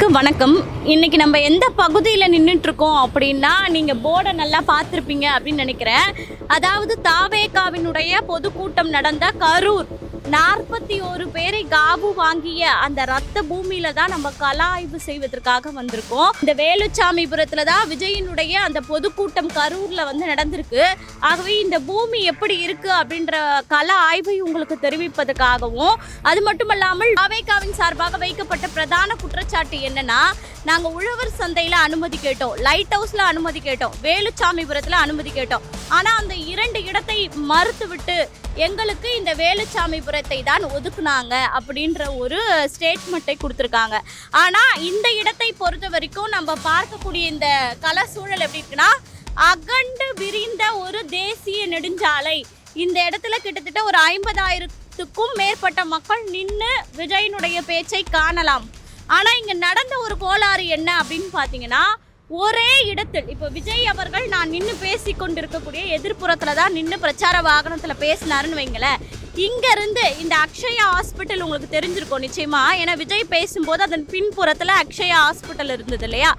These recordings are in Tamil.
வணக்கம். இன்னைக்கு நம்ம எந்த பகுதியில் நின்றுட்டு இருக்கோம் அப்படின்னா நீங்கள் போர்டை நல்லா பார்த்துருப்பீங்க அப்படின்னு நினைக்கிறேன். அதாவது தாவேகாவினுடைய பொதுக்கூட்டம் நடந்த கரூர். நாற்பத்தி ஒரு பேரை காபு வாங்கிய அந்த ரத்த பூமியில தான் நம்ம கல ஆய்வு செய்வதற்காக வந்திருக்கோம். இந்த வேலுச்சாமிபுரத்துல தான் விஜயனுடைய அந்த பொதுக்கூட்டம் கரூர்ல வந்து நடந்திருக்கு. ஆகவே இந்த பூமி எப்படி இருக்கு அப்படின்ற கல ஆய்வை உங்களுக்கு தெரிவிப்பதற்காகவும் அது மட்டுமல்லாமல் அவைகாவின் சார்பாக வைக்கப்பட்ட பிரதான குற்றச்சாட்டு என்னன்னா நாங்க உழவர் சந்தையில அனுமதி கேட்டோம் லைட் ஹவுஸ்ல அனுமதி கேட்டோம் வேலுச்சாமிபுரத்துல அனுமதி கேட்டோம். ஆனா அந்த இரண்டு இடத்தை மறுத்துவிட்டு எங்களுக்கு இந்த வேலுச்சாமிபுரத்தை தான் ஒதுக்குனாங்க அப்படின்ற ஒரு ஸ்டேட்மெண்ட்டை கொடுத்துருக்காங்க. ஆனால் இந்த இடத்தை பொறுத்த வரைக்கும் நம்ம பார்க்கக்கூடிய இந்த கல சூழல் எப்படி இருக்குன்னா அகண்டு விரிந்த ஒரு தேசிய நெடுஞ்சாலை. இந்த இடத்துல கிட்டத்தட்ட ஒரு ஐம்பதாயிரத்துக்கும் மேற்பட்ட மக்கள் நின்று விஜயனுடைய பேச்சை காணலாம். ஆனால் இங்கே நடந்த ஒரு கோளாறு என்ன அப்படின்னு பார்த்தீங்கன்னா ஒரே இடத்தில் இப்போ விஜய் அவர்கள் நான் நின்று பேசி கொண்டிருக்கக்கூடிய எதிர்ப்புறத்தில் தான் நின்று பிரச்சார வாகனத்தில் பேசினாருன்னு வைங்களேன். இங்கேருந்து இந்த அக்ஷயா ஹாஸ்பிட்டல் உங்களுக்கு தெரிஞ்சிருக்கும் நிச்சயமாக ஏன்னா விஜய் பேசும்போது அதன் பின்புறத்தில் அக்ஷயா ஹாஸ்பிட்டல் இருந்தது இல்லையா?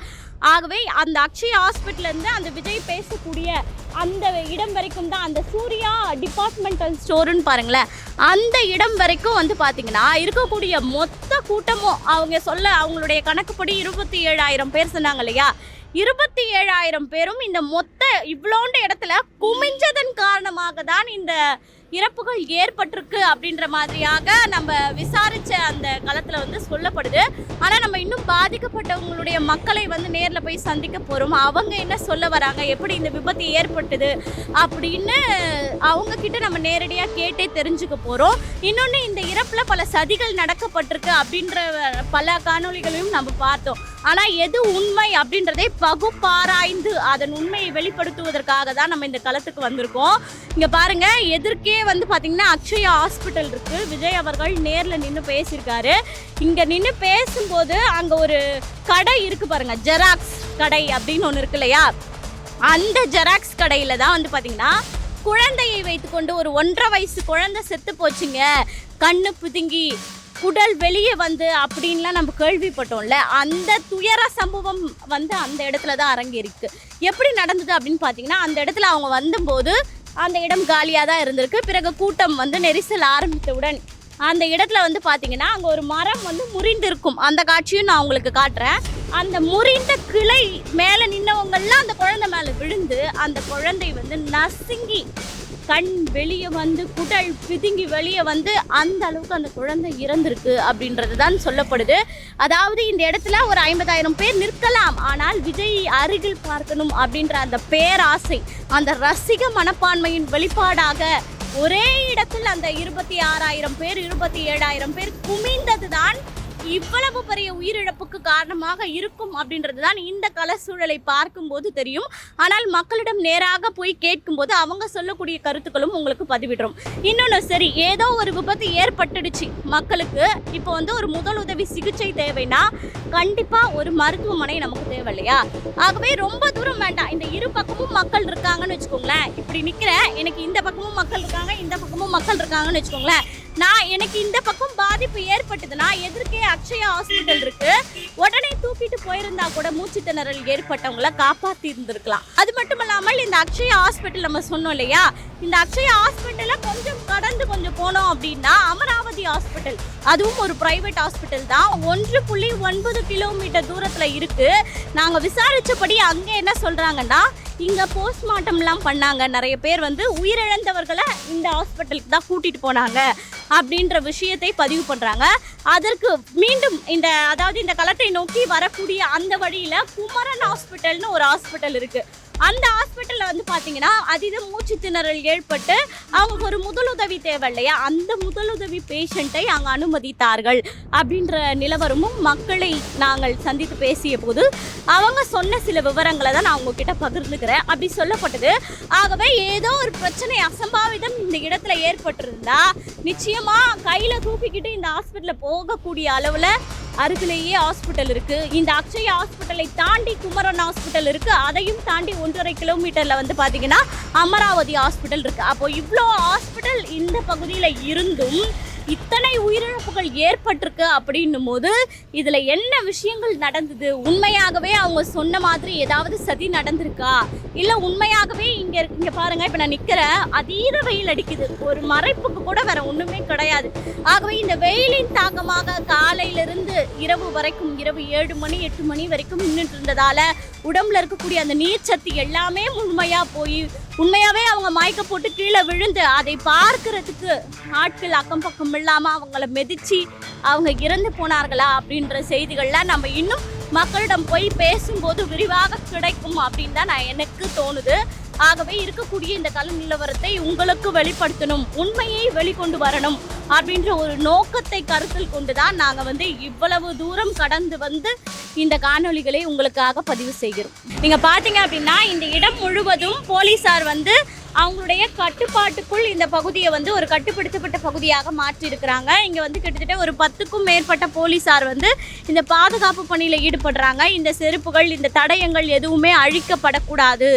ஆகவே அந்த அக்ஷயா ஹாஸ்பிட்டலேருந்து அந்த விஜய் பேசக்கூடிய அந்த இடம் வரைக்கும் தான் அந்த சூர்யா டிபார்ட்மெண்டல் ஸ்டோருன்னு பாருங்களேன். அந்த இடம் வரைக்கும் வந்து பார்த்தீங்கன்னா இருக்கக்கூடிய மொத்த கூட்டமும் அவங்க சொல்ல அவங்களுடைய கணக்குப்படி இருபத்தி ஏழாயிரம் பேர் சொன்னாங்க இல்லையா? இருபத்தி ஏழாயிரம் பேரும் இந்த மொத்த இவ்வளோண்ட இடத்துல குமிஞ்சதன் காரணமாக தான் இந்த இறப்புகள் ஏற்பட்டிருக்கு அப்படின்ற மாதிரியாக நம்ம விசாரிச்ச அந்த காலத்தில் வந்து சொல்லப்படுது. ஆனால் நம்ம இன்னும் பாதிக்கப்பட்டவங்களுடைய மக்களை வந்து நேரில் போய் சந்திக்க போகிறோம் அவங்க என்ன சொல்ல வராங்க? எப்படி இந்த விபத்து ஏற்பட்டது? அப்படின்னு அவங்க கிட்ட நம்ம நேரடியாக கேட்டே தெரிஞ்சுக்க போகிறோம் இன்னொன்று இந்த இறப்பில் பல சதிகள் நடக்கப்பட்டிருக்கு அப்படின்ற பல காணொளிகளையும் நம்ம பார்த்தோம். ஆனால் எது உண்மை அப்படின்றதை பகுப்பாராய்ந்து அதன் உண்மையை வெளிப்படுத்துவதற்காக தான் நம்ம இந்த களத்துக்கு வந்திருக்கோம். இங்கே பாருங்க எதிர்க்கே வந்து பார்த்தீங்கன்னா அக்ஷயா ஹாஸ்பிட்டல் இருக்கு. விஜய் அவர்கள் நேரில் நின்று பேசியிருக்காரு. இங்கே நின்று பேசும்போது அங்கே ஒரு கடை இருக்கு பாருங்க ஜெராக்ஸ் கடை அப்படின்னு ஒன்று இருக்கு இல்லையா? அந்த ஜெராக்ஸ் கடையில் தான் வந்து பார்த்தீங்கன்னா குழந்தையை வைத்துக்கொண்டு ஒரு ஒன்றரை வயசு குழந்தை செத்து போச்சுங்க. கண்ணு புதுங்கி குடல் வெளியே வந்து அப்படின்லாம் நம்ம கேள்விப்பட்டோம்ல அந்த துயர சம்பவம் வந்து அந்த இடத்துல தான் அரங்கேறிக்கு எப்படி நடந்தது அப்படின்னு பார்த்தீங்கன்னா அந்த இடத்துல அவங்க வந்தபோது அந்த இடம் காலியாக தான் இருந்திருக்கு. பிறகு கூட்டம் வந்து நெரிசல் ஆரம்பித்தவுடன் அந்த இடத்துல வந்து பார்த்தீங்கன்னா அங்கே ஒரு மரம் வந்து முறிந்திருக்கும். அந்த காட்சியும் நான் உங்களுக்கு காட்டுறேன். அந்த முறிந்த கிளை மேலே நின்னவங்கள்லாம் அந்த குழந்தை மேலே விழுந்து அந்த குழந்தை வந்து நசுங்கி கண் வெளியே வந்து குடல் பிதுங்கி வெளியே வந்து அந்த அளவுக்கு அந்த குழந்தை இறந்திருக்கு அப்படின்றது தான் சொல்லப்படுது. அதாவது இந்த இடத்துல ஒரு ஐம்பதாயிரம் பேர் நிற்கலாம். ஆனால் விஜய் அருகில் பார்க்கணும் அப்படின்ற அந்த பேராசை அந்த ரசிக மனப்பான்மையின் வெளிப்பாடாக ஒரே இடத்தில் அந்த இருபத்தி ஆறாயிரம் பேர் இருபத்தி ஏழாயிரம் பேர் குமிந்தது தான் இவ்வளவு பெரிய உயிரிழப்புக்கு காரணமாக இருக்கும் அப்படின்றது தான் இந்த கல சூழலை பார்க்கும்போது தெரியும். ஆனால் மக்களிடம் நேராக போய் கேட்கும்போது அவங்க சொல்லக்கூடிய கருத்துக்களும் உங்களுக்கு பதிவிடுறோம். இன்னொன்று சரி ஏதோ ஒரு விபத்து ஏற்பட்டுடுச்சு. மக்களுக்கு இப்போ வந்து ஒரு முதலுதவி சிகிச்சை தேவைன்னா கண்டிப்பாக ஒரு மருத்துவமனை நமக்கு தேவை இல்லையா ஆகவே ரொம்ப தூரம் வேண்டாம். இந்த இரு பக்கமும் மக்கள் இருக்காங்கன்னு வச்சுக்கோங்களேன். இப்படி நிற்கிறேன் எனக்கு இந்த பக்கமும் மக்கள் இருக்காங்க இந்த பக்கமும் மக்கள் இருக்காங்கன்னு வச்சுக்கோங்களேன். நான் எனக்கு இந்த பக்கம் பாதிப்பு ஏற்பட்டதுன்னா எதிர்க்கே அக்ஷயா ஹாஸ்பிட்டல் இருக்கு. உடனே தூக்கிட்டு போயிருந்தா கூட மூச்சு திணறல் ஏற்பட்டவங்கள காப்பாத்தி இருந்திருக்கலாம் அது மட்டும் இல்லாமல் இந்த அக்ஷயா ஹாஸ்பிட்டல் நம்ம சொன்னோம் இல்லையா? இந்த அக்ஷயா ஹாஸ்பிட்டலை கொஞ்சம் கடந்து கொஞ்சம் போனோம் அப்படின்னா அமராவதி ஹாஸ்பிட்டல் அதுவும் ஒரு பிரைவேட் ஹாஸ்பிட்டல் தான். ஒன்று புள்ளி ஒன்பது கிலோமீட்டர் தூரத்துல இருக்கு. நாங்க விசாரிச்சபடி அங்க என்ன சொல்றாங்கன்னா இங்க போஸ்ட்மார்ட்டம்லாம் பண்ணாங்க. நிறைய பேர் வந்து உயிரிழந்தவர்களை இந்த ஹாஸ்பிட்டலுக்கு தான் கூட்டிட்டு போனாங்க. அப்படின்ற விஷயத்தை பதிவு பண்ணுறாங்க அதற்கு மீண்டும் இந்த அதாவது இந்த களத்தை நோக்கி வரக்கூடிய அந்த வழியில் குமரன் ஹாஸ்பிட்டல்னு ஒரு ஹாஸ்பிட்டல் இருக்குது அந்த ஹாஸ்பிட்டலில் வந்து பார்த்தீங்கன்னா அதீத மூச்சு திணறல் ஏற்பட்டு அவங்களுக்கு ஒரு முதலுதவி தேவை இல்லையா? அந்த முதலுதவி பேஷண்ட்டை அங்கே அனுமதித்தார்கள் அப்படின்ற நிலவரமும் மக்களை நாங்கள் சந்தித்து பேசிய போது அவங்க சொன்ன சில விவரங்களை தான் நான் உங்ககிட்ட பகிர்ந்துக்கிறேன். அப்படி சொல்லப்பட்டது. ஆகவே ஏதோ ஒரு பிரச்சனை அசம்பாவிதம் இந்த இடத்துல ஏற்பட்டிருந்தா நிச்சயமாக கையில் தூக்கிக்கிட்டு இந்த ஹாஸ்பிட்டலில் போகக்கூடிய அளவில் அருகிலேயே ஹாஸ்பிட்டல் இருக்குது இந்த அக்ஷய ஹாஸ்பிட்டலை தாண்டி குமரன் ஹாஸ்பிட்டல் இருக்குது அதையும் தாண்டி ஒன்றரை கிலோமீட்டரில் வந்து பார்த்தீங்கன்னா அமராவதி ஹாஸ்பிட்டல் இருக்கு. அப்போ இவ்வளோ ஹாஸ்பிட்டல் இந்த பகுதியில் இருந்தும் இத்தனை உயிரிழப்புகள் ஏற்பட்டிருக்கு அப்படின்னும் போது இதில் என்ன விஷயங்கள் நடந்தது? உண்மையாகவே அவங்க சொன்ன மாதிரி ஏதாவது சதி நடந்திருக்கா? இல்லை உண்மையாகவே இங்கே இங்கே பாருங்கள் இப்போ நான் நிற்கிறேன் அதீத வெயில் அடிக்குது. ஒரு மறைப்புக்கு கூட வேற ஒன்றுமே கிடையாது. ஆகவே இந்த வெயிலின் தாக்கமாக காலையிலிருந்து இரவு வரைக்கும் இரவு ஏழு மணி எட்டு மணி வரைக்கும் நின்றுட்டு இருந்ததால் உடம்புல இருக்கக்கூடிய அந்த நீர்ச்சத்து எல்லாமே முழுமையாக போய் உண்மையாவே அவங்க மயக்க போட்டு கீழே விழுந்து அதை பார்க்கறதுக்கு ஆட்கள் அக்கம் பக்கம் இல்லாம அவங்கள மிதிச்சு அவங்க இறந்து போனார்களா அப்படின்ற செய்திகள்லாம் நம்ம இன்னும் மக்களிடம் போய் பேசும்போது விரிவாக கிடைக்கும் அப்படின்னு தான் நான் எனக்கு தோணுது. ஆகவே இருக்கக்கூடிய இந்த கல நிலவரத்தை உங்களுக்கு வெளிப்படுத்தணும் உண்மையை வெளிக்கொண்டு வரணும் அப்படின்ற ஒரு நோக்கத்தை கருத்தில் கொண்டுதான் நாங்க நாங்கள் வந்து இவ்வளவு தூரம் கடந்து வந்து இந்த காணொளிகளை உங்களுக்காக பதிவு செய்கிறோம். நீங்க பாத்தீங்க அப்படின்னா இந்த இடம் முழுவதும் போலீசார் வந்து அவங்களுடைய கட்டுப்பாட்டுக்குள் இந்த பகுதியை வந்து ஒரு கட்டுப்படுத்தப்பட்ட பகுதியாக மாற்றி இங்கே இங்க வந்து கிட்டத்தட்ட ஒரு பத்துக்கும் மேற்பட்ட போலீசார் வந்து இந்த பாதுகாப்பு பணியில் ஈடுபடுறாங்க. இந்த செருப்புகள் இந்த தடயங்கள் எதுவுமே அழிக்கப்படக்கூடாது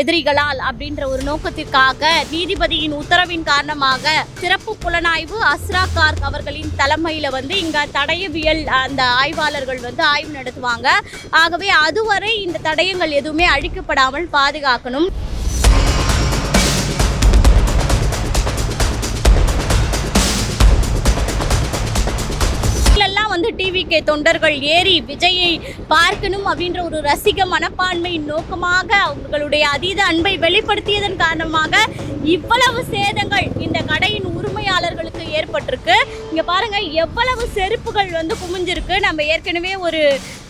எதிரிகளால் அப்படின்ற ஒரு நோக்கத்திற்காக நீதிபதியின் உத்தரவின் காரணமாக சிறப்பு புலனாய்வு அஸ்ரா கார்க் அவர்களின் தலைமையில வந்து இங்க தடயவியல் அந்த ஆய்வாளர்கள் வந்து ஆய்வு நடத்துவாங்க. ஆகவே அதுவரை இந்த தடயங்கள் எதுவுமே அழிக்கப்படாமல் பாதுகாக்கணும். டிவிகே தொண்டர்கள் ஏறி விஜயை பார்க்கணும் அப்படின்ற ஒரு ரசிக மனப்பான்மை நோக்கமாக அவர்களுடைய அதீத அன்பை வெளிப்படுத்தியதன் காரணமாக இவ்வளவு சேதங்கள் இந்த கடையின் உரிமையாளர்களுக்கு ஏற்பட்டிருக்கு. இங்கே பாருங்கள் எவ்வளவு செருப்புகள் வந்து குமிஞ்சிருக்கு. நம்ம ஏற்கனவே ஒரு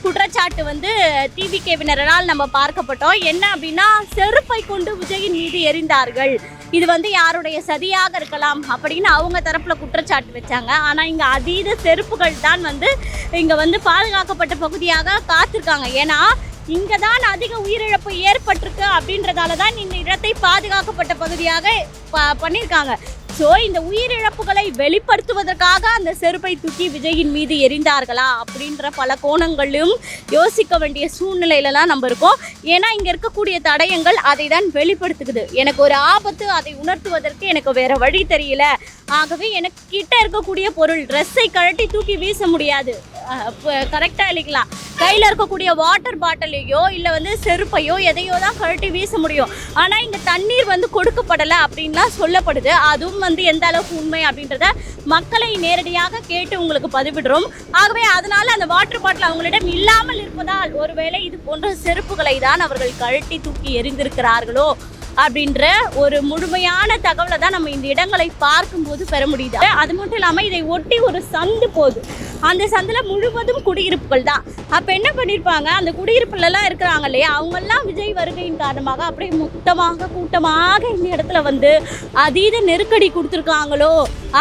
குற்றச்சாட்டு வந்து டிவிகேவினரால் நம்ம பார்க்கப்பட்டோம். என்ன அப்படின்னா செருப்பை கொண்டு விஜயின் மீது எரிந்தார்கள். இது வந்து யாருடைய சதியாக இருக்கலாம் அப்படின்னு அவங்க தரப்புல குற்றச்சாட்டு வச்சாங்க. ஆனா இங்க அதீத செருப்புகள் தான் வந்து இங்க வந்து பாதுகாக்கப்பட்ட பகுதியாக காத்திருக்காங்க. ஏன்னா இங்கே தான் அதிக உயிரிழப்பு ஏற்பட்டிருக்கு அப்படின்றதால தான் இந்த இடத்தை பாதுகாக்கப்பட்ட பகுதியாக ப- பண்ணியிருக்காங்க ஸோ இந்த உயிரிழப்புகளை வெளிப்படுத்துவதற்காக அந்த செருப்பை தூக்கி விஜயின் மீது எரிந்தார்களா அப்படின்ற பல கோணங்களிலும் யோசிக்க வேண்டிய சூழ்நிலையிலலாம் நம்ம இருக்கோம். ஏன்னா இங்கே இருக்கக்கூடிய தடயங்கள் அதை தான் வெளிப்படுத்துக்குது எனக்கு ஒரு ஆபத்து அதை உணர்த்துவதற்கு எனக்கு வேற வழி தெரியல. ஆகவே எனக்கு கிட்ட இருக்கக்கூடிய பொருள் ட்ரெஸ்ஸை கழட்டி தூக்கி வீச முடியாது. கரெக்டாக இல்லைங்களா கையில் இருக்கக்கூடிய வாட்டர் பாட்டிலையோ இல்லை வந்து செருப்பையோ எதையோ தான் கழட்டி வீச முடியும். ஆனால் இங்கே தண்ணீர் வந்து கொடுக்கப்படலை அப்படின்லாம் சொல்லப்படுது. அதுவும் வந்து எந்த அளவுக்கு உண்மை அப்படின்றத மக்களை நேரடியாக கேட்டு உங்களுக்கு பதிவிடுறோம். ஆகவே அதனால் அந்த வாட்டர் பாட்டில் அவங்களிடம் இல்லாமல் இருப்பதால் ஒருவேளை இது போன்ற செருப்புகளை தான் அவர்கள் கழட்டி தூக்கி எறிந்திருக்கிறார்களோ? அப்படின்ற ஒரு முழுமையான தகவலை தான் நம்ம இந்த இடங்களை பார்க்கும்போது பெற முடியுது. அது மட்டும் இல்லாமல் இதை ஒட்டி ஒரு சந்து போகுது அந்த சந்தில் முழுவதும் குடியிருப்புகள் தான். அப்போ என்ன பண்ணியிருப்பாங்க அந்த குடியிருப்புலலாம் இருக்கிறாங்க இல்லையா? அவங்கெல்லாம் விஜய் வருகையின் காரணமாக அப்படியே மொத்தமாக கூட்டமாக இந்த இடத்துல வந்து அதீத நெருக்கடி கொடுத்துருக்காங்களோ?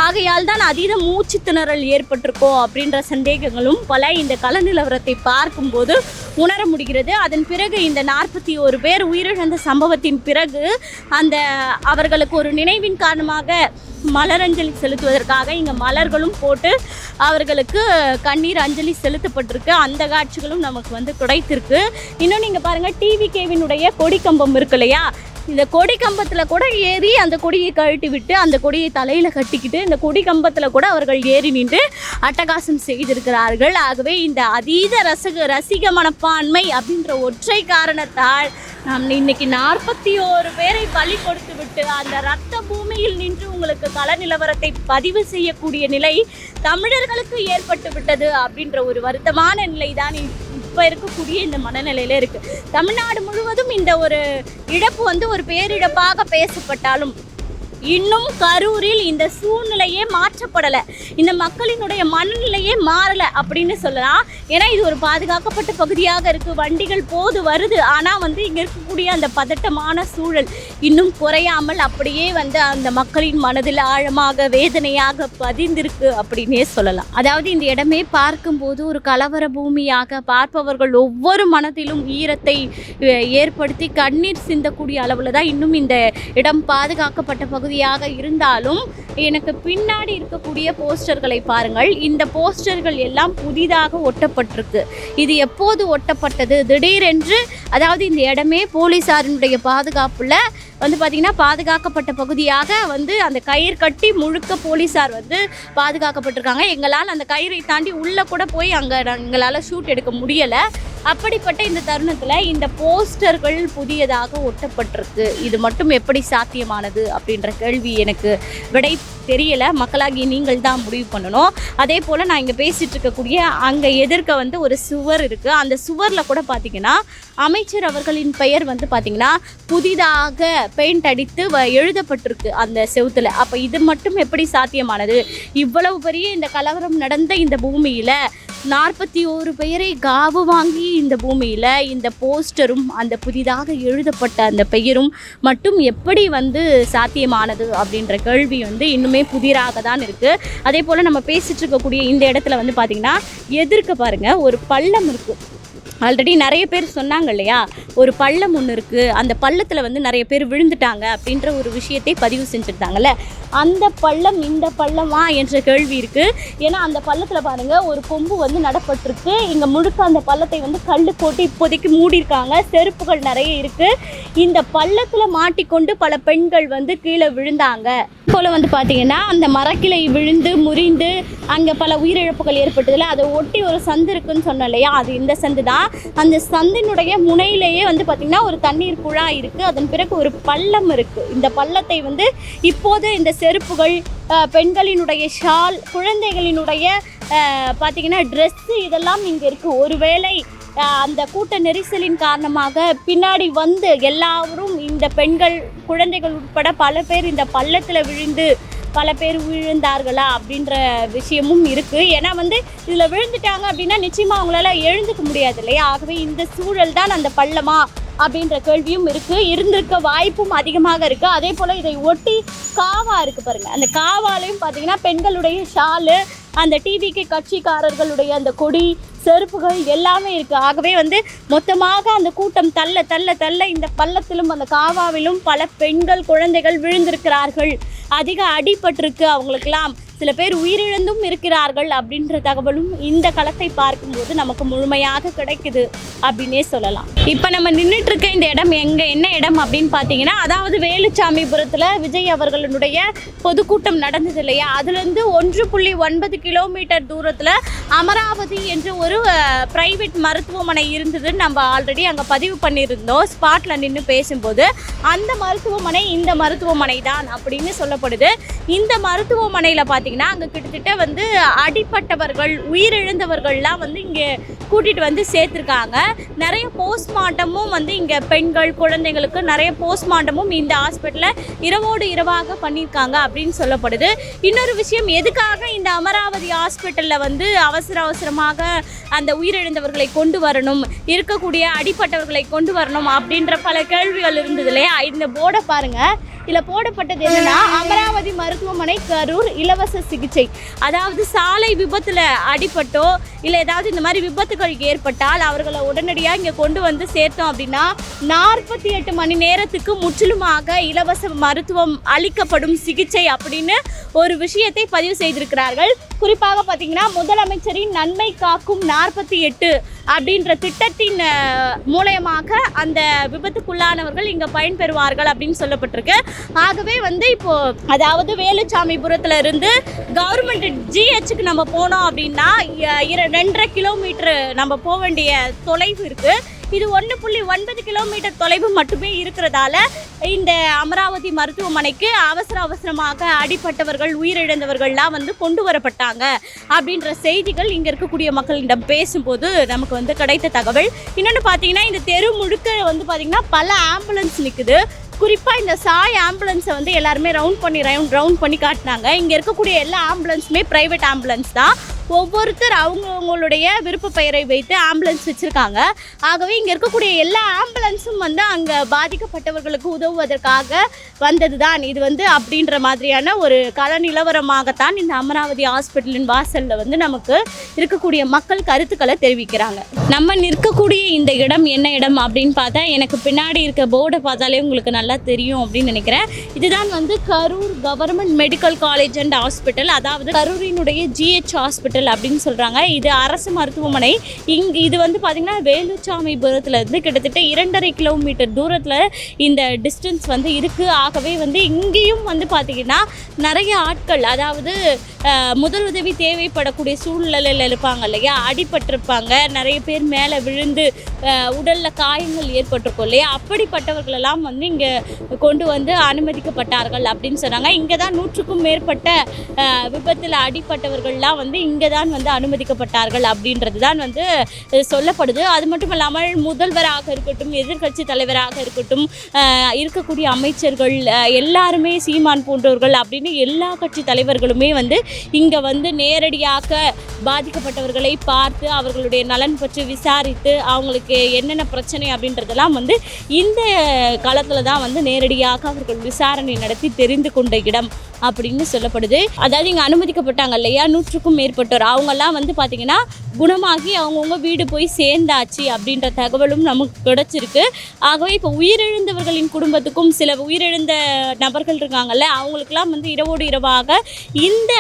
ஆகையால் தான் அதீத மூச்சு திணறல் ஏற்பட்டிருக்கோ அப்படின்ற சந்தேகங்களும் பல இந்த கல நிலவரத்தை பார்க்கும்போது உணர முடிகிறது. அதன் பிறகு இந்த நாற்பத்தி ஒரு பேர் உயிரிழந்த சம்பவத்தின் பிறகு அந்த அவர்களுக்கு ஒரு நினைவின் காரணமாக மலரஞ்சலி செலுத்துவதற்காக இங்கே மலர்களும் போட்டு அவர்களுக்கு கண்ணீர் அஞ்சலி செலுத்தப்பட்டிருக்கு. அந்த காட்சிகளும் நமக்கு வந்து கிடைத்திருக்கு இன்னும் நீங்கள் பாருங்கள் டிவி கேவினுடைய கொடிக்கம்பம் இருக்கு இல்லையா? இந்த கொடி கம்பத்தில் கூட ஏறி அந்த கொடியை கழட்டி விட்டு அந்த கொடியை தலையில் கட்டிக்கிட்டு இந்த கொடி கம்பத்தில் கூட அவர்கள் ஏறி நின்று அட்டகாசம் செய்திருக்கிறார்கள். ஆகவே இந்த அதீத ரசக ரசிக மனப்பான்மை அப்படின்ற ஒற்றை காரணத்தால் நாம் இன்னைக்கு நாற்பத்தி ஓரு பேரை பலி கொடுத்து விட்டு அந்த ரத்த பூமியில் நின்று உங்களுக்கு கள நிலவரத்தை பதிவு செய்யக்கூடிய நிலை தமிழர்களுக்கு ஏற்பட்டு விட்டது அப்படின்ற ஒரு வருத்தமான நிலை தான் இப்போ இருக்கக்கூடிய இந்த மனநிலையில இருக்கு. தமிழ்நாடு முழுவதும் இந்த ஒரு இழப்பு வந்து ஒரு பேரிழப்பாக பேசப்பட்டாலும் இன்னும் கரூரில் இந்த சூழ்நிலையே மாற்றப்படலை. இந்த மக்களினுடைய மனநிலையே மாறலை அப்படின்னு சொல்லலாம். ஏன்னா இது ஒரு பாதுகாக்கப்பட்ட பகுதியாக இருக்குது வண்டிகள் போது வருது. ஆனால் வந்து இங்கே இருக்கக்கூடிய அந்த பதட்டமான சூழல் இன்னும் குறையாமல் அப்படியே வந்து அந்த மக்களின் மனதில் ஆழமாக வேதனையாக பதிந்திருக்கு அப்படின்னே சொல்லலாம். அதாவது இந்த இடமே பார்க்கும்போது ஒரு கலவர பூமியாக பார்ப்பவர்கள் ஒவ்வொரு மனதிலும் ஈரத்தை ஏற்படுத்தி கண்ணீர் சிந்தக்கூடிய அளவில் தான் இன்னும் இந்த இடம் பாதுகாக்கப்பட்ட பகுதி பகுதியாக இருந்தாலும் எனக்கு பின்னாடி இருக்கக்கூடிய போஸ்டர்களை பாருங்கள். இந்த போஸ்டர்கள் எல்லாம் புதிதாக ஒட்டப்பட்டிருக்கு. இது எப்போது ஒட்டப்பட்டது? திடீரென்று அதாவது இந்த இடமே போலீசாரினுடைய பாதுகாப்பில் வந்து பார்த்திங்கன்னா பாதுகாக்கப்பட்ட பகுதியாக வந்து அந்த கயிறு கட்டி முழுக்க போலீஸார் வந்து பாதுகாக்கப்பட்டிருக்காங்க. எங்களால் அந்த கயிறை தாண்டி உள்ளே கூட போய் அங்கே எங்களால் ஷூட் எடுக்க முடியலை. அப்படிப்பட்ட இந்த தருணத்தில் இந்த போஸ்டர்கள் புதியதாக ஒட்டப்பட்டிருக்கு. இது மட்டும் எப்படி சாத்தியமானது அப்படின்ற கேள்வி எனக்கு விடை தெரியல. மக்களாகிய நீங்கள் தான் முடிவு பண்ணணும். அதே போல் நான் இங்கே பேசிகிட்டு இருக்கக்கூடிய அங்கே எதிர்க்க வந்து ஒரு சுவர் இருக்குது அந்த சுவரில் கூட பார்த்தீங்கன்னா அமைச்சர் அவர்களின் பெயர் வந்து பார்த்தீங்கன்னா புதிதாக பெயிண்ட் அடித்து வ- எழுதப்பட்டிருக்கு அந்த செவுத்துல. அப்போ இது மட்டும் எப்படி சாத்தியமானது? இவ்வளவு பெரிய இந்த கலவரம் நடந்த இந்த பூமியில் நாற்பத்தி ஓரு பெயரை காவு வாங்கி இந்த பூமியில் இந்த போஸ்டரும் அந்த புதிதாக எழுதப்பட்ட அந்த பெயரும் மட்டும் எப்படி வந்து சாத்தியமானது அப்படின்ற கேள்வி வந்து இன்னுமே புதிராக தான் இருக்குது அதே போல் நம்ம பேசிட்டு இருக்கக்கூடிய இந்த இடத்துல வந்து பார்த்திங்கன்னா எதிர்க்க பாருங்கள் ஒரு பள்ளம் இருக்குது ஆல்ரெடி நிறைய பேர் சொன்னாங்க இல்லையா? ஒரு பள்ளம் ஒன்று இருக்குது அந்த பள்ளத்தில் வந்து நிறைய பேர் விழுந்துட்டாங்க அப்படின்ற ஒரு விஷயத்தை பதிவு செஞ்சுருந்தாங்கல்ல? அந்த பள்ளம் இந்த பள்ளமா என்ற கேள்வி இருக்குது ஏன்னா அந்த பள்ளத்தில் பாருங்கள் ஒரு கொம்பு வந்து நடப்பட்டிருக்கு. இங்கே முழுக்க அந்த பள்ளத்தை வந்து கல் போட்டு இப்போதைக்கு மூடியிருக்காங்க. செருப்புகள் நிறைய இருக்குது இந்த பள்ளத்தில் மாட்டிக்கொண்டு பல பெண்கள் வந்து கீழே விழுந்தாங்க. போல் வந்து பார்த்தீங்கன்னா அந்த மரக்கிளை விழுந்து முறிந்து அங்கே பல உயிரிழப்புகள் ஏற்பட்டதில் அதை ஒட்டி ஒரு சந்து இருக்குன்னு சொன்னோம் இல்லையா? அது இந்த சந்து தான் அந்த சந்தினுடைய முனையிலேயே வந்து பார்த்திங்கன்னா ஒரு தண்ணீர் குழாய் இருக்குது அதன் பிறகு ஒரு பள்ளம் இருக்குது இந்த பள்ளத்தை வந்து இப்போது இந்த செருப்புகள் பெண்களினுடைய ஷால் குழந்தைகளினுடைய பார்த்திங்கன்னா ட்ரெஸ்ஸு இதெல்லாம் இங்கே இருக்குது ஒருவேளை அந்த கூட்ட நெரிசலின் காரணமாக பின்னாடி வந்து எல்லாரும் இந்த பெண்கள் குழந்தைகள் உட்பட பல பேர் இந்த பள்ளத்தில் விழுந்து பல பேர் விழுந்தார்களா அப்படின்ற விஷயமும் இருக்குது ஏன்னா வந்து இதில் விழுந்துட்டாங்க அப்படின்னா நிச்சயமாக அவங்களால எழுந்துக்க முடியாது இல்லையா? ஆகவே இந்த சூழல் தான் அந்த பள்ளமா அப்படின்ற கேள்வியும் இருக்குது இருந்திருக்க வாய்ப்பும் அதிகமாக இருக்குது அதே போல் இதை ஒட்டி காவா இருக்குது பாருங்கள் அந்த காவாலையும் பார்த்தீங்கன்னா பெண்களுடைய ஷாலு அந்த டிவிக்கு கட்சிக்காரர்களுடைய அந்த கொடி செருப்புகள் எல்லாமே இருக்குது ஆகவே வந்து மொத்தமாக அந்த கூட்டம் தள்ள தள்ள தள்ள இந்த பள்ளத்திலும் அந்த காவாவிலும் பல பெண்கள் குழந்தைகள் விழுந்திருக்கிறார்கள். அதிக அடிபட்டிருக்கு அவங்களுக்கெல்லாம். சில பேர் உயிரிழந்தும் இருக்கிறார்கள் அப்படின்ற தகவலும் இந்த களத்தை பார்க்கும்போது நமக்கு முழுமையாக கிடைக்குது அப்படின்னே சொல்லலாம். இப்போ நம்ம நின்றுட்டு இருக்க இந்த இடம் எங்கே என்ன இடம் அப்படின்னு பார்த்தீங்கன்னா அதாவது வேலுச்சாமிபுரத்தில் விஜய் அவர்களுடைய பொதுக்கூட்டம் நடந்தது இல்லையா? அதுலேருந்து ஒன்று புள்ளி ஒன்பது கிலோமீட்டர் தூரத்தில் அமராவதி என்று ஒரு ப்ரைவேட் மருத்துவமனை இருந்ததுன்னு நம்ம ஆல்ரெடி அங்கே பதிவு பண்ணியிருந்தோம். ஸ்பாட்டில் நின்று பேசும்போது அந்த மருத்துவமனை இந்த மருத்துவமனை தான் அப்படின்னு சொல்லப்படுது. இந்த மருத்துவமனையில் பார்த்தீங்கன்னா அங்கே கிட்டத்தட்ட வந்து அடிப்பட்டவர்கள் உயிரிழந்தவர்கள்லாம் வந்து இங்கே கூட்டிகிட்டு வந்து சேர்த்துருக்காங்க. நிறைய போஸ்ட்மார்ட்டமும் வந்து இங்கே பெண்கள் குழந்தைங்களுக்கு நிறைய போஸ்ட்மார்ட்டமும் இந்த ஹாஸ்பிட்டலில் இரவோடு இரவாக பண்ணியிருக்காங்க அப்படின்னு சொல்லப்படுது. இன்னொரு விஷயம் எதுக்காக இந்த அமராவதி ஹாஸ்பிட்டலில் வந்து அவசர அவசரமாக அந்த உயிரிழந்தவர்களை கொண்டு வரணும் இருக்கக்கூடிய அடிப்பட்டவர்களை கொண்டு வரணும் அப்படின்ற பல கேள்விகள் இருந்தது இல்லையா? இந்த போர்டை பாருங்கள் இதில் போடப்பட்டது என்னன்னா அமராவதி மருத்துவமனை கரூர் இலவச சிகிச்சை. அதாவது சாலை விபத்தில் அடிபட்டோ இல்லை ஏதாவது இந்த மாதிரி விபத்துகள் ஏற்பட்டால் அவர்களை உடனடியாக இங்கே கொண்டு வந்து சேர்த்தோம் அப்படின்னா நாற்பத்தி எட்டு மணி நேரத்துக்கு முற்றிலுமாக இலவச மருத்துவம் அளிக்கப்படும் சிகிச்சை அப்படின்னு ஒரு விஷயத்தை பதிவு செய்திருக்கிறார்கள். குறிப்பாக பார்த்தீங்கன்னா முதலமைச்சரின் நன்மை காக்கும் நாற்பத்தி எட்டு அப்படின்ற திட்டத்தின் மூலயமாக அந்த விபத்துக்குள்ளானவர்கள் இங்கே பயன்பெறுவார்கள் அப்படின்னு சொல்லப்பட்டிருக்கு. ஆகவே வந்து இப்போ அதாவது வேலுச்சாமிபுரத்துல இருந்து கவர்மெண்ட் ஜிஹெச்சுக்கு நம்ம போனோம் அப்படின்னா இர- ரெண்டரை கிலோமீட்டர் நம்ம போக வேண்டிய தொலைவு இருக்குது இது ஒன்று புள்ளி ஒன்பது கிலோமீட்டர் தொலைவு மட்டுமே இருக்கிறதால இந்த அமராவதி மருத்துவமனைக்கு அவசர அவசரமாக அடிப்பட்டவர்கள் உயிரிழந்தவர்கள்லாம் வந்து கொண்டு வரப்பட்டாங்க அப்படின்ற செய்திகள் இங்கே இருக்கக்கூடிய மக்களிடம் பேசும்போது நமக்கு வந்து கிடைத்த தகவல். இன்னொன்று பார்த்தீங்கன்னா இந்த தெரு முழுக்க வந்து பார்த்தீங்கன்னா பல ஆம்புலன்ஸ் நிற்குது குறிப்பாக இந்த சாய் ஆம்புலன்ஸை வந்து எல்லாருமே ரவுண்ட் பண்ணி ரவுண்ட் ரவுண்ட் பண்ணி காட்டினாங்க. இங்கே இருக்கக்கூடிய எல்லா ஆம்புலன்ஸுமே ப்ரைவேட் ஆம்புலன்ஸ் தான். ஒவ்வொருத்தர் அவங்கவுங்களுடைய விருப்ப பெயரை வைத்து ஆம்புலன்ஸ் வச்சுருக்காங்க. ஆகவே இங்கே இருக்கக்கூடிய எல்லா ஆம்புலன்ஸும் வந்து அங்கே பாதிக்கப்பட்டவர்களுக்கு உதவுவதற்காக வந்தது தான் இது வந்து அப்படின்ற மாதிரியான ஒரு கல நிலவரமாகத்தான் இந்த அமராவதி ஹாஸ்பிட்டலின் வாசலில் வந்து நமக்கு இருக்கக்கூடிய மக்கள் கருத்துக்களை தெரிவிக்கிறாங்க. நம்ம நிற்கக்கூடிய இந்த இடம் என்ன இடம் அப்படின்னு பார்த்தா எனக்கு பின்னாடி இருக்க போர்டை பார்த்தாலே உங்களுக்கு நல்லா தெரியும் அப்படின்னு நினைக்கிறேன். இதுதான் வந்து Karur government medical college and hospital அதாவது கரூரினுடைய ஜிஹெச் ஹாஸ்பிட்டல் ஹாஸ்பிட்டல் அப்படின்னு சொல்கிறாங்க இது அரசு மருத்துவமனை. இங்கே இது வந்து பார்த்திங்கன்னா வேலுச்சாமிபுரத்துல இருந்து கிட்டத்தட்ட இரண்டரை கிலோமீட்டர் தூரத்தில் இந்த டிஸ்டன்ஸ் வந்து இருக்குது ஆகவே வந்து இங்கேயும் வந்து பார்த்திங்கன்னா நிறைய ஆட்கள் அதாவது முதலுதவி தேவைப்படக்கூடிய சூழ்நிலையில் இருப்பாங்க இல்லையா? அடிபட்டிருப்பாங்க. நிறைய பேர் மேலே விழுந்து உடலில் காயங்கள் ஏற்பட்டிருக்கும் இல்லையா? அப்படிப்பட்டவர்களெல்லாம் வந்து இங்கே கொண்டு வந்து அனுமதிக்கப்பட்டார்கள் அப்படின்னு சொன்னாங்க. இங்கே தான் நூற்றுக்கும் மேற்பட்ட விபத்தில் அடிப்பட்டவர்கள்லாம் வந்து இங்கே இங்கே தான் வந்து அனுமதிக்கப்பட்டார்கள் அப்படின்றது தான் வந்து சொல்லப்படுது. அது மட்டும் இல்லாமல் முதல்வராக இருக்கட்டும் எதிர்க்கட்சி தலைவராக இருக்கட்டும் இருக்கக்கூடிய அமைச்சர்கள் எல்லாருமே சீமான் போன்றவர்கள் அப்படின்னு எல்லா கட்சி தலைவர்களுமே வந்து இங்கே வந்து நேரடியாக பாதிக்கப்பட்டவர்களை பார்த்து அவர்களுடைய நலன் பற்றி விசாரித்து அவங்களுக்கு என்னென்ன பிரச்சனை அப்படின்றதெல்லாம் வந்து இந்த காலத்தில் தான் வந்து நேரடியாக அவர்கள் விசாரணை நடத்தி தெரிந்து கொண்ட இடம். அப்படின்னு சொல்லப்படுது. அதாவது இங்கே அனுமதிக்கப்பட்டாங்க இல்லையா? நூற்றுக்கும் மேற்பட்டோர். அவங்கெல்லாம் வந்து பார்த்திங்கன்னா குணமாகி அவங்கவுங்க வீடு போய் சேர்ந்தாச்சு அப்படின்ற தகவலும் நமக்கு கிடச்சிருக்கு. ஆகவே இப்போ உயிரிழந்தவர்களின் குடும்பத்துக்கும் சில உயிரிழந்த நபர்கள் இருக்காங்கல்ல அவங்களுக்கெல்லாம் வந்து இரவோடு இரவாக இந்த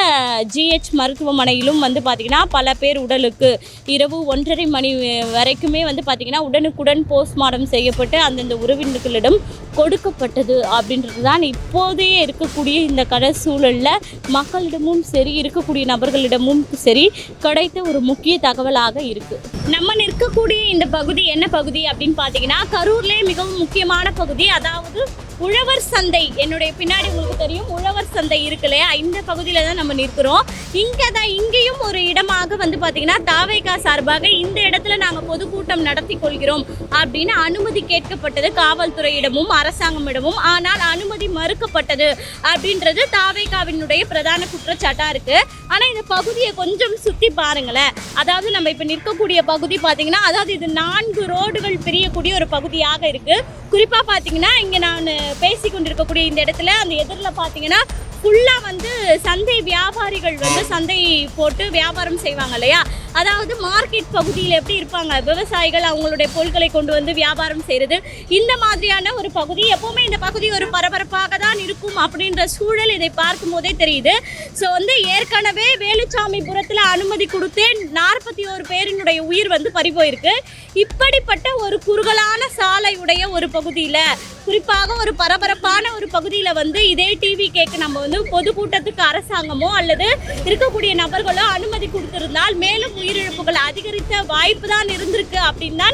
ஜிஹெச் மருத்துவமனையிலும் வந்து பார்த்திங்கன்னா பல பேர் உடலுக்கு இரவு ஒன்றரை மணி வரைக்குமே வந்து பார்த்திங்கன்னா உடனுக்குடன் போஸ்ட்மார்ட்டம் செய்யப்பட்டு அந்தந்த உறவினர்களிடம் கொடுக்கப்பட்டது அப்படின்றது தான் இப்போதைய இருக்கக்கூடிய இந்த கட சூழலில் மக்களிடமும் சரி இருக்கக்கூடிய நபர்களிடமும் சரி கிடைத்த ஒரு முக்கிய தகவலாக இருக்குது நம்ம நிற்கக்கூடிய இந்த பகுதி என்ன பகுதி அப்படின்னு பார்த்தீங்கன்னா கரூர்லேயே மிகவும் முக்கியமான பகுதி அதாவது உழவர் சந்தை. என்னுடைய பின்னாடி உங்களுக்கு தெரியும் உழவர் சந்தை இருக்கு இல்லையா இந்த பகுதியில் தான் நம்ம நிற்கிறோம். இங்கே தான் இங்கேயும் ஒரு இடமாக வந்து பார்த்தீங்கன்னா தாவேகா சார்பாக இந்த இடத்துல நாங்கள் பொதுக்கூட்டம் நடத்தி கொள்கிறோம் அப்படின்னு அனுமதி கேட்கப்பட்டது காவல்துறையிடமும் அரசாங்கமிடமும். ஆனால் அனுமதி மறுக்கப்பட்டது அப்படின்றது தாவேகாவினுடைய பிரதான குற்றச்சாட்டாக இருக்கு. ஆனால் இந்த பகுதியை கொஞ்சம் சுற்றி பாருங்களேன். அதாவது நம்ம இப்போ நிற்கக்கூடிய பகுதி பார்த்தீங்கன்னா அதாவது இது நான்கு ரோடுகள் பிரியக்கூடிய ஒரு பகுதியாக இருக்கு. குறிப்பாக பார்த்தீங்கன்னா இங்கே நான் பேசி கொண்டிருக்கக்கூடிய இந்த இடத்துல அந்த எதிரில் பார்த்தீங்கன்னா ஃபுல்லாக வந்து சந்தை வியாபாரிகள் வந்து சந்தை போட்டு வியாபாரம் செய்வாங்க இல்லையா? அதாவது மார்க்கெட் பகுதியில் எப்படி இருப்பாங்க? விவசாயிகள் அவங்களுடைய பொருட்களை கொண்டு வந்து வியாபாரம் செய்கிறது இந்த மாதிரியான ஒரு பகுதி எப்போவுமே இந்த பகுதி ஒரு பரபரப்பாக தான் இருக்கும் அப்படின்ற சூழல் இதை பார்க்கும் போதே தெரியுது. ஸோ வந்து ஏற்கனவே வேலுச்சாமிபுரத்தில் அனுமதி கொடுத்தே நாற்பத்தி ஒரு பேரினுடைய உயிர் வந்து பறிபோயிருக்கு. இப்படிப்பட்ட ஒரு குறுகலான சாலையுடைய ஒரு பகுதியில் குறிப்பாக ஒரு பரபரப்பான ஒரு பகுதியில் வந்து இதே டிவி கேக்கு நம்ம வந்து பொதுக்கூட்டத்துக்கு அரசாங்கமோ அல்லது இருக்கக்கூடிய நபர்களோ அனுமதி கொடுத்திருந்தால் மேலும் உயிரிழப்புகள் அதிகரித்த வாய்ப்பு தான் இருந்திருக்கு அப்படின்னா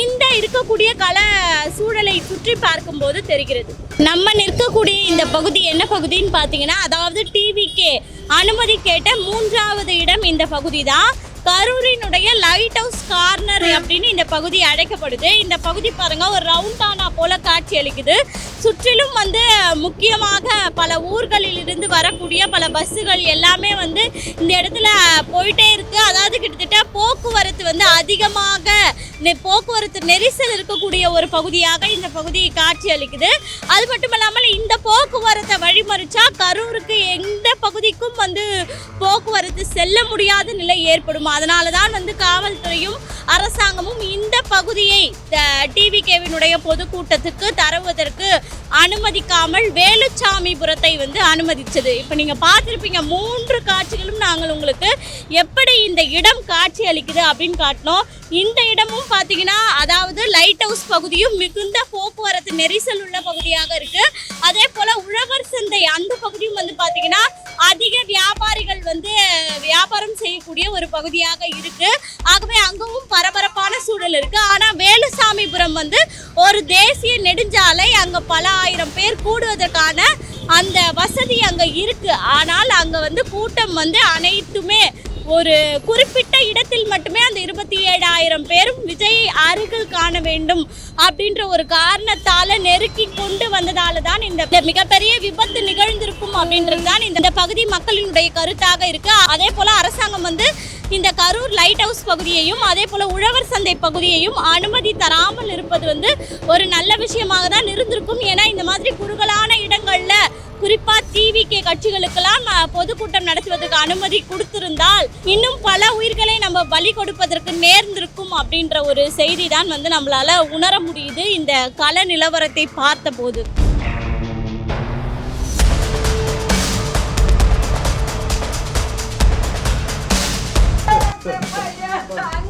இந்த இருக்கக்கூடிய கல சூழலை சுற்றி பார்க்கும்போது தெரிகிறது. நம்ம நிற்கக்கூடிய இந்த பகுதி என்ன பகுதின்னு பார்த்தீங்கன்னா அதாவது டிவிக்கே அனுமதி கேட்ட மூன்றாவது இடம் இந்த பகுதி தான் கரூரினுடைய லைட் ஹவுஸ் கார்னர் அப்படின்னு இந்த பகுதி அழைக்கப்படுது இந்த பகுதி பாருங்க ஒரு ரவுண்டானா போல காட்சி அளிக்குது. சுற்றிலும் வந்து முக்கியமாக பல ஊர்களில் இருந்து வரக்கூடிய பல பஸ்ஸுகள் எல்லாமே வந்து இந்த இடத்துல போயிட்டே இருக்கு. அதாவது கிட்டத்தட்ட போக்குவரத்து வந்து அதிகமாக நெ- போக்குவரத்து நெரிசல் இருக்கக்கூடிய ஒரு பகுதியாக இந்த பகுதி காட்சி அளிக்குது. அது மட்டும் இல்லாமல் இந்த போக்குவரத்தை வழிமறிச்சா கரூருக்கு எந்த பகுதிக்கும் வந்து போக்குவரத்து செல்ல முடியாத நிலை ஏற்படும். அதனால தான் வந்து காவல்துறையும் அரசாங்கமும் இந்த பகுதியை டிவிகேவினுடைய பொதுக்கூட்டத்துக்கு தருவதற்கு அனுமதிக்காமல் வேலுச்சாமிபுரத்தை வந்து அனுமதிச்சது. இப்போ நீங்கள் பார்த்துருப்பீங்க மூன்று காட்சிகளும் நாங்கள் உங்களுக்கு எப்படி இந்த இடம் காட்சி அளிக்குது அப்படின்னு காட்டினோம். இந்த இடமும் பார்த்தீங்கன்னா அதாவது லைட் ஹவுஸ் பகுதியும் மிகுந்த போக்குவரத்து நெரிசல் உள்ள பகுதியாக இருக்குது அதே போல் உழவர் சந்தை அந்த பகுதியும் வந்து பார்த்தீங்கன்னா அதிக வியாபாரிகள் வந்து வியாபாரம் செய்யக்கூடிய ஒரு பகுதியாக இருக்கு. ஆகவே அங்கவும் பரபரப்பான சூழல் இருக்கு. ஆனா வேலுசாமிபுரம் வந்து ஒரு தேசிய நெடுஞ்சாலை. அங்க பல ஆயிரம் பேர் கூடுவதற்கான அந்த வசதி அங்க இருக்கு. ஆனால் அங்கே வந்து கூட்டம் வந்து அனைத்துமே ஒரு குறிப்பிட்ட இடத்தில் மட்டுமே அந்த இருபத்தி ஏழாயிரம் பேரும் விஜயை அருகில் காண வேண்டும் அப்படின்ற ஒரு காரணத்தால நெருக்கி கொண்டு வந்ததால தான் இந்த மிகப்பெரிய விபத்து நிகழ்ந்திருக்கும் அப்படின்றது தான் இந்த பகுதி மக்களினுடைய கருத்தாக இருக்கு. அதே போல அரசாங்கம் வந்து இந்த கரூர் லைட் ஹவுஸ் பகுதியையும் அதே போல உழவர் சந்தை பகுதியையும் அனுமதி தராமல் இருப்பது வந்து ஒரு நல்ல விஷயமாக தான் இருந்திருக்கும். ஏன்னா இந்த மாதிரி குறுகலான இடங்கள்ல குறிப்பா டிவிகே கட்சிகளுக்கெல்லாம் பொதுக்கூட்டம் நடத்துவதற்கு அனுமதி கொடுத்திருந்தால் இன்னும் பல உயிர்களை நம்ம பலி கொடுப்பதற்கு நேர்ந்திருக்கும் அப்படின்ற ஒரு செய்தி தான் வந்து நம்மளால உணர முடியுது இந்த கல நிலவரத்தை பார்த்தபோது. வரத்து